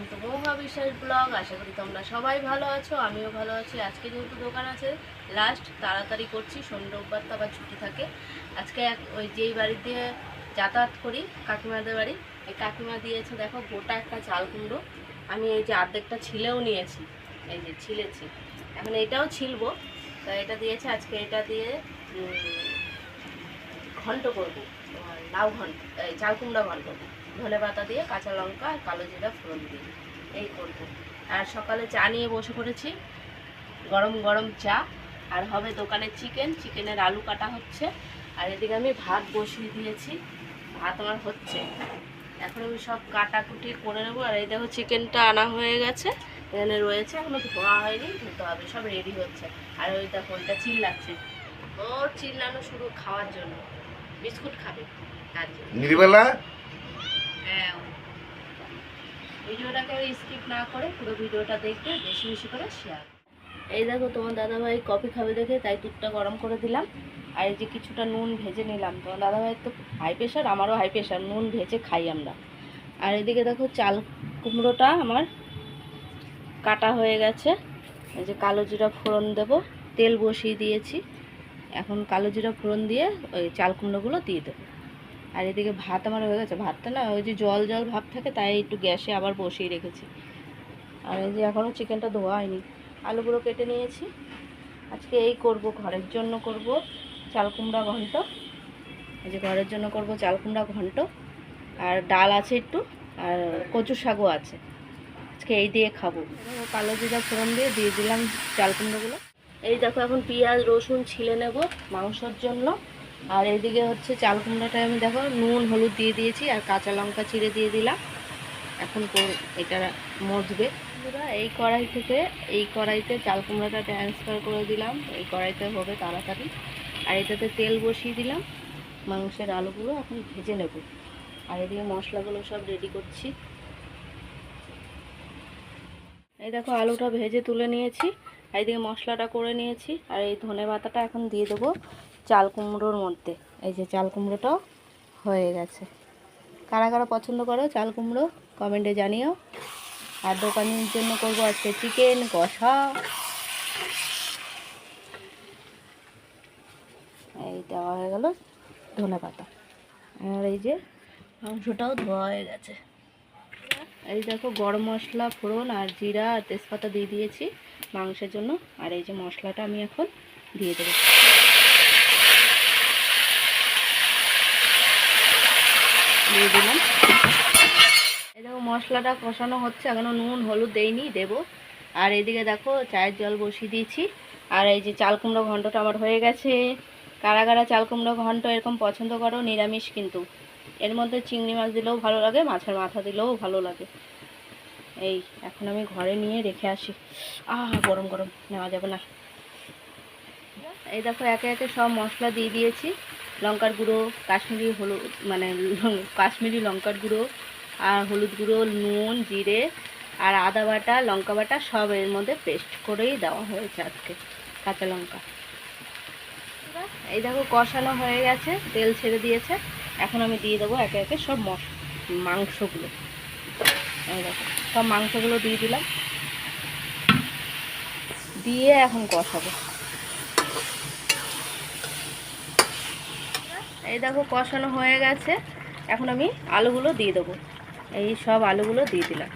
Welcome to মহা বিশ্বাস blog. আশা করি তোমরা সবাই ভালো আছো, আমিও ভালো আছি। আজকে যেহেতু দোকান আছে লাস্ট তাড়াতাড়ি করছি, শনি রোববার তো আবার ছুটি থাকে। আজকে ওই যেই বাড়ি দিয়ে যাতায়াত করি, কাকিমাদের বাড়ি, এই কাকিমা দিয়েছে, দেখো, গোটা একটা চাল কুমড়ো। আমি এই যে অর্ধেকটা ছিলেও নিয়েছি, এই যে ছিলেছি। এখন এটাও ছিলবো, তা এটা দিয়েছে, আজকে এটা দিয়ে ঘন্ট করব লাউ ঘন্ট, এই চাল কুমড়া ঘন্ট ধনে পাতা দিয়ে, কাঁচা লঙ্কা আর কালো জিরা ফোড়ন দিয়ে। এই করব। আর সকালে চা নিয়ে বসে পড়েছি। গরম গরম চা। আর হবে দোকানে চিকেন। চিকেনের আলু কাটা হচ্ছে। আর এদিকে আমি ভাত বসিয়ে দিয়েছি। ভাত আমার হচ্ছে। এখন আমি সব কাটাকুটি করে নেব। আর এই দেখো চিকেনটা আনা হয়ে গেছে। এখানে রয়েছে। এখনও ধোয়া হয়নি। ধুতে হবে। সব রেডি হচ্ছে। আর ওই দেখো, ওইটা চিল্লাচ্ছে। ও, চিল্লানো শুরু। খাওয়ার জন্য। বিস্কুট খাবে। তার জন্য। হ্যাঁ। ভিডিওটাকে স্কিপ না করে পুরো ভিডিওটা দেখবে, বেশি বেশি করে শেয়ার এই দেখো, তোমার দাদাভাই কফি খাবে দেখে, তাই দুধটা গরম করে দিলাম। আর এই যে কিছুটা নুন ভেজে নিলাম। তোমার দাদাভাইয়ের তো হাই প্রেশার আমারও হাই প্রেশার নুন ভেজে খাই আমরা। আর এদিকে দেখো, চাল কুমড়োটা আমার কাটা হয়ে গেছে। এই যে কালো জিরা ফোড়ন দেবো, তেল বসিয়ে দিয়েছি। এখন কালো জিরা ফোড়ন দিয়ে ওই চাল কুমড়োগুলো দিয়ে দেবো। আর এদিকে ভাত আমার হয়ে গেছে। ভাতটা না ওই যে জল জল ভাব থাকে তাই একটু গ্যাসে আবার বসিয়ে রেখেছি। আর এই যে এখনও চিকেনটা ধোয়া হয়নি। আলুগুলো কেটে নিয়েছি। আজকে এই করব, ঘরের জন্য করব চাল কুমড়া ঘন্ট। এই যে ঘরের জন্য করব চাল কুমড়া ঘন্ট। আর ডাল আছে একটু, আর কচু শাকও আছে। আজকে এই দিয়ে খাব। কালো জিরা ফোড়ন দিয়ে দিয়ে দিলাম চাল কুমড়োগুলো। এই দেখো এখন পেঁয়াজ, রসুন ছিলে নেব মাংসর জন্য। আর এইদিকে হচ্ছে চাল কুমড়াটা আমি দেখো নুন হলুদ দিয়ে দিয়েছি আর কাঁচা লঙ্কা চিড়ে দিয়ে দিলাম। এখন এটা মজবে। বন্ধুরা, এই কড়াই থেকে এই কড়াইতে চাল কুমড়াটা ট্রান্সফার করে দিলাম। এই কড়াইতে হবে তাড়াতাড়ি। আর এটাতে তেল বসিয়ে দিলাম মাংসের আলুগুলো এখন ভেজে নেব। আর এদিকে মশলাগুলো সব রেডি করছি। এই দেখো আলুটা ভেজে তুলে নিয়েছি। আর এদিকে মশলাটা করে নিয়েছি। আর এই ধনে পাতাটা এখন দিয়ে দেবো। চাল কুমড়োর মধ্যে। এই যে চাল কুমড়োটাও হয়ে গেছে। কারা কারা পছন্দ করো চাল কুমড়ো, কমেন্টে জানিও। আর দোকানের জন্য করব আজকে চিকেন কষা। এই দেওয়া হয়ে গেল ধনে পাতা। আর এই যে মাংসটাও ধোয়া হয়ে গেছে। এই দেখো গরম মশলা, ফোড়ন আর জিরা আর তেজপাতা দিয়ে দিয়েছি মাংসের জন্য। আর এই যে মশলাটা আমি এখন দিয়ে দেবো। দিয়ে দিলাম। এই দেখো মশলাটা কষানো হচ্ছে, এখনও নুন, হলুদ দেইনি, দেবো। আর এদিকে দেখো, চায়ের জল বসিয়ে দিয়েছি। আর এই যে চাল কুমড়ো ঘন্টটা আমার হয়ে গেছে। কারা কারা চাল কুমড়ো ঘন্ট এরকম পছন্দ করো, নিরামিষ কিন্তু। এর মধ্যে চিংড়ি মাছ দিলেও ভালো লাগে, মাছের মাথা দিলেও ভালো লাগে। এই, এখন আমি ঘরে নিয়ে রেখে আসি। আহ, গরম গরম, নেওয়া যাবে না। এই দেখো, একে একে সব মশলা দিয়ে দিয়েছি। লঙ্কার গুঁড়ো, কাশ্মীরি হলুদ মানে কাশ্মীরি লঙ্কার গুঁড়ো, আর হলুদ গুঁড়ো, নুন, জিরে, আর আদা বাটা, লঙ্কা বাটা সব এর মধ্যে পেস্ট করেই দেওয়া হয়েছে আজকে, কাঁচা লঙ্কা। এই দেখো কষানো হয়ে গেছে, তেল ছেড়ে দিয়েছে। এখন আমি দিয়ে দেবো একে একে সব মশ, মাংসগুলো। সব মাংসগুলো দিয়ে দিলাম। দিয়ে এখন কষাবো। এই দেখো কষানো হয়ে গেছে। এখন আমি আলুগুলো দিয়ে দেবো। এই সব আলুগুলো দিয়ে দিলাম।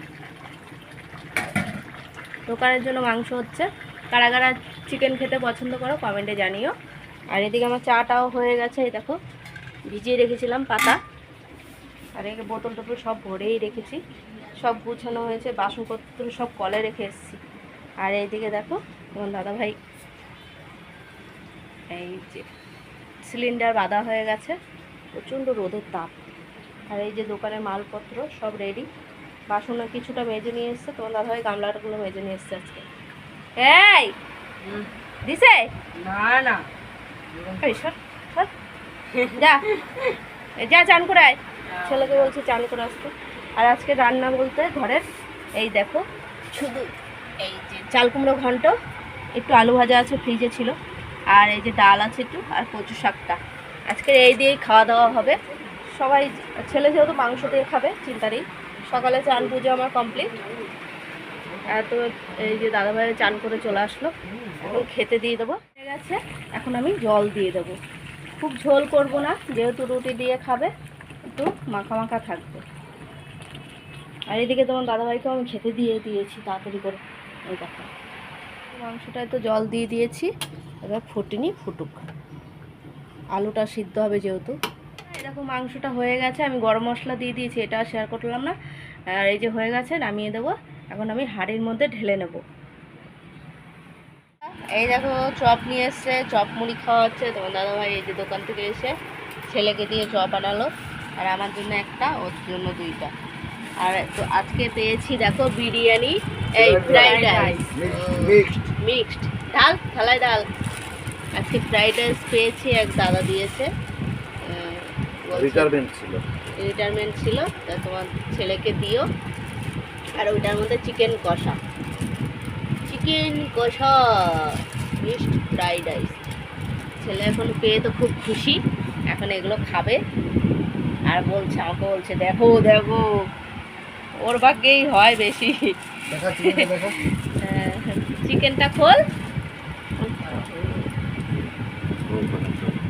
দোকানের জন্য মাংস হচ্ছে। কারা কারা চিকেন খেতে পছন্দ করো কমেন্টে জানিও। আর এদিকে আমার চাটাও হয়ে গেছে, এই দেখো। ভিজিয়ে রেখেছিলাম পাতা। আর এই বোতল টোতল সব ভরেই রেখেছি। সব গুছানো হয়েছে, বাসনপত্র সব কলে রেখে এসেছি। আর এইদিকে দেখো তোমার দাদাভাই। এই যে। সিলিন্ডার বাঁধা হয়ে গেছে। প্রচণ্ড রোদের তাপ। আর এই যে দোকানের মালপত্র সব রেডি বাসনও কিছুটা মেজে নিয়ে এসছে। তোমার দাদাভাই গামলাটাগুলো মেজে নিয়ে এসছে আজকে। এই! দিছে? না না। যা। যা চান করে আয়। ছেলেকে বলছি চান করে আসতে। আর আজকে রান্না বলতে ঘরের এই দেখো শুধু এই যে চাল কুমড়ো ঘন্ট একটু আলু ভাজা আছে ফ্রিজে ছিল। আর এই যে ডাল আছে একটু, আর কচু শাকটা। আজকে এই দিয়েই খাওয়া দাওয়া হবে। সবাই, ছেলে যেহেতু মাংস দিয়ে খাবে, চিন্তা নেই। সকালে চান পুজো আমার কমপ্লিট এত এই যে দাদাভাই চান করে চলে আসলো। এখন খেতে দিয়ে দেবো। হয়ে গেছে, এখন আমি জল দিয়ে দেবো। খুব ঝোল করব না, যেহেতু রুটি দিয়ে খাবে, একটু মাখা মাখা থাকবে। আর এদিকে তোমার দাদাভাইকেও আমি খেতে দিয়ে দিয়েছি, তাড়াতাড়ি করে। এই দেখো। মাংসটায় তো জল দিয়ে দিয়েছি, এবার ফুটিনি, ফুটুক। আলুটা সিদ্ধ হবে যেহেতু। এই দেখো মাংসটা হয়ে গেছে, আমি গরম মশলা দিয়ে দিয়েছি, এটা শেয়ার করলাম না। আর এই যে হয়ে গেছে, নামিয়ে দেবো। এখন আমি হাঁড়ির মধ্যে ঢেলে নেব। এই দেখো, চপ নিয়ে এসছে, চপ মুড়ি খাওয়া হচ্ছে। তোমার দাদাভাই এই যে দোকান থেকে এসে ছেলেকে দিয়ে চপ আনালো। আর আমার জন্য একটা, ওর জন্য দুইটা। আর তো আজকে পেয়েছি, দেখো বিরিয়ানি। এই ফ্রাইড রাইস মিক্সড মিক্সড ডাল থালায় ডাল। আজকে ফ্রাইড রাইস পেয়েছি এক দাদা দিয়েছে। রিটায়ারমেন্ট ছিল। রিটায়ারমেন্ট ছিল তা তোমার ছেলেকে দিও। আর ওইটার মধ্যে চিকেন কষা। চিকেন কষা মিক্সড ফ্রাইড রাইস ছেলে এখন পেয়ে তো খুব খুশি এখন এগুলো খাবে। আর বলছে আমাকে বলছে দেখো দেখো ওর ভাগ্যেই হয় বেশি। হ্যাঁ, চিকেনটা খোল। হ্যাঁ, হ্যাঁ।